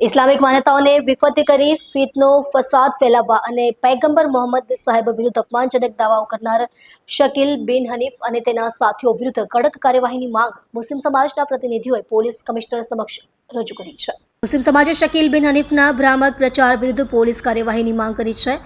Islamic માન્યતાઓને વિફત કરી ફિતનો ફસાદ ફેલાવવા અને પૈગંબર મોહમ્મદ સાહેબ વિરુદ્ધ અપમાનજનક દાવાઓ કરનાર શકીલ બિન હનીફ અને તેના સાથીઓ વિરુદ્ધ કડક કાર્યવાહીની માંગ મુસ્લિમ સમાજના પ્રતિનિધિઓએ પોલીસ કમિશનર સમક્ષ રજૂ કરી છે. મુસ્લિમ સમાજે શકીલ બિન હનીફના ભ્રામક પ્રચાર વિરુદ્ધ પોલીસ કાર્યવાહીની માંગ કરી છે.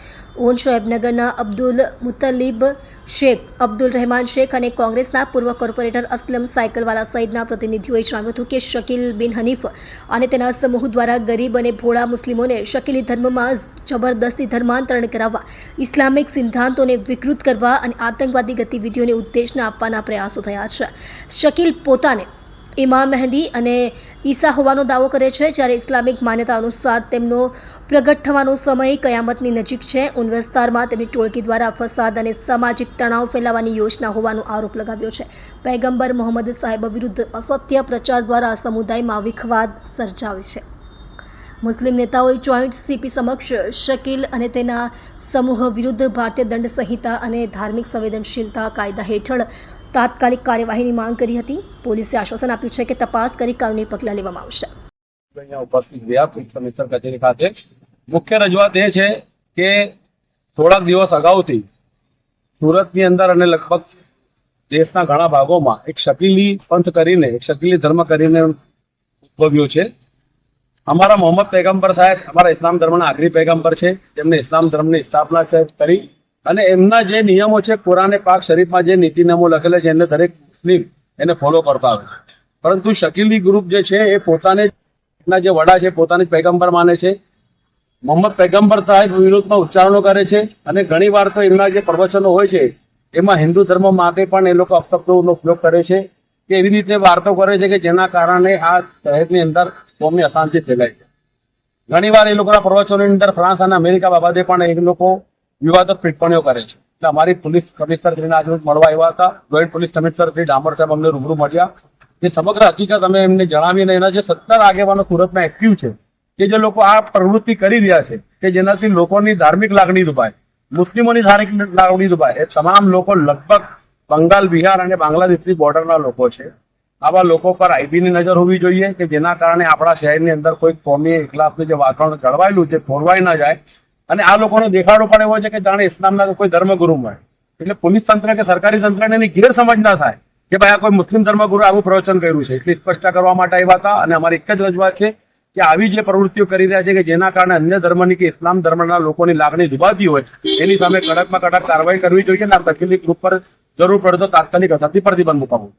ઓન શોએબનગરના અબ્દુલ મુતલીબ શેખ અબ્દુલ રહેમાન શેખ અને કોંગ્રેસના પૂર્વ કોર્પોરેટર અસલમ સાયકલવાલા સહિતના પ્રતિનિધિઓએ જણાવ્યું હતું કે શકીલ બિન હનીફ અને તેના સમૂહ દ્વારા ગરીબ અને ભોળા મુસ્લિમોને શકીલી ધર્મમાં જબરદસ્તી ધર્માંતરણ કરાવવા, ઇસ્લામિક સિદ્ધાંતોને વિકૃત કરવા અને આતંકવાદી ગતિવિધિઓને ઉત્તેજના આપવાના પ્રયાસો થયા છે. શકીલ પોતાને ઇમામ મહેંદી અને ઈસા હોવાનો દાવો કરે છે, જ્યારે ઇસ્લામિક માન્યતા અનુસાર તેમનો પ્રગટ થવાનો સમય કયામતની નજીક છે. ઉન વિસ્તારમાં તેમની ટોળકી દ્વારા ફસાદ અને સામાજિક તણાવ ફેલાવવાની યોજના હોવાનો આરોપ લગાવ્યો છે. પૈગંબર મોહમ્મદ સાહેબ વિરુદ્ધ અસત્ય પ્રચાર દ્વારા સમુદાયમાં વિખવાદ સર્જાવે છે. મુસ્લિમ નેતાઓએ જોઈન્ટ સીપી સમક્ષ શકીલ અને તેના સમૂહ વિરુદ્ધ ભારતીય દંડ સંહિતા અને ધાર્મિક સંવેદનશીલતા કાયદા હેઠળ તાત્કાલિક કાર્યવાહીની માંગ કરી હતી. પોલીસે આશ્વાસન આપ્યું છે કે તપાસ કરી કાનૂની પગલાં લેવામાં આવશે. ઉપસ્થિત રહ્યા કમિશનર કચેરી ખાતે. મુખ્ય રજૂઆત એ છે કે થોડાક દિવસ અગાઉથી સુરતની અંદર અને લગભગ દેશના ઘણા ભાગોમાં એક શકીલી પંથ કરીને, એક શકીલી ધર્મ કરીને ઉદ્ભવ્યો છે. અમારા મોહમ્મદ પૈગંબર સાહેબ, અમારા ઇસ્લામ ધર્મના આખરી પૈગંબર છે. તેમણે ઇસ્લામ ધર્મની સ્થાપના કરી અને એમના જે નિયમો છે, કુરાને પાક શરીફમાં જે નીતિ નિયમો લખેલા છે, એને દરેક મુસ્લિમ એને ફોલો કરતા આવે છે. પરંતુ શકીલી ગ્રુપ જે છે, એ પોતાને એમના જે વડા છે, પોતાને પૈગંબર માને છે. મોહમ્મદ પૈગંબર સાહેબ વિરોધમાં ઉચ્ચારણો કરે છે અને ઘણી વાર તો એમના જે પ્રવચનો હોય છે, એમાં હિન્દુ ધર્મ માટે પણ એ લોકો અપશબ્દોનો ઉપયોગ કરે છે કે એવી રીતે વાર્તો કરે છે કે જેના કારણે આ શહેરની અંદર કોમી અશાંતિ ફેલાય છે. ઘણી વાર એ લોકોના પ્રવચનોની અંદર ફ્રાન્સ અને અમેરિકા બાબતે પણ એ લોકો વિવાદક ટિપ્પણીઓ કરે છે. એટલે અમારી પોલીસ કમિશનર શ્રીને આજે મળવા આવ્યા હતા, જોઈન્ટ પોલીસ કમિશનર શ્રી ડામર સાહેબ અમને રૂબરૂ મળ્યા. જે સમગ્ર હકીકત અમે એમને જણાવીને એના જે સત્તર આગેવાનો સુરતમાં એક્ટિવ છે, કે જે લોકો આ પ્રવૃત્તિ કરી રહ્યા છે, કે જેનાથી લોકોની ધાર્મિક લાગણી દુભાય, મુસ્લિમોની ધાર્મિક લાગણી દુભાય, એ તમામ લોકો લગભગ બંગાળ, બિહાર અને બાંગ્લાદેશની બોર્ડરના લોકો છે. આવા લોકો પર આઈબીની નજર હોવી જોઈએ કે જેના કારણે આપણા શહેરની અંદર કોઈ કોમી એકલાફનું જે વાતાવરણ જળવાયેલું છે, ખોરવાઈ ન જાય અને આ લોકોનો દેખાડો પણ એવો છે કે જાણે ઇસ્લામના કોઈ ધર્મગુરુ હોય. એટલે પોલીસ તંત્ર કે સરકારી તંત્રને એની ગેરસમજ ના થાય કે ભાઈ આ કોઈ મુસ્લિમ ધર્મગુરુ આવું પ્રવચન કર્યું છે. એટલે સ્પષ્ટ કરવા માટે આવ્યા હતા અને અમારી એક જ રજૂઆત છે કે આવી જે પ્રવૃત્તિઓ કરી રહ્યા છે કે જેના કારણે અન્ય ધર્મની કે ઇસ્લામ ધર્મના લોકોની લાગણી દુભાતી હોય, એની સામે કડકમાં કડક કાર્યવાહી કરવી જોઈએ અને આ તકલીફ ગ્રુપ પર જરૂર પડે તો તાત્કાલિક અસરથી પ્રતિબંધ મુકાવવું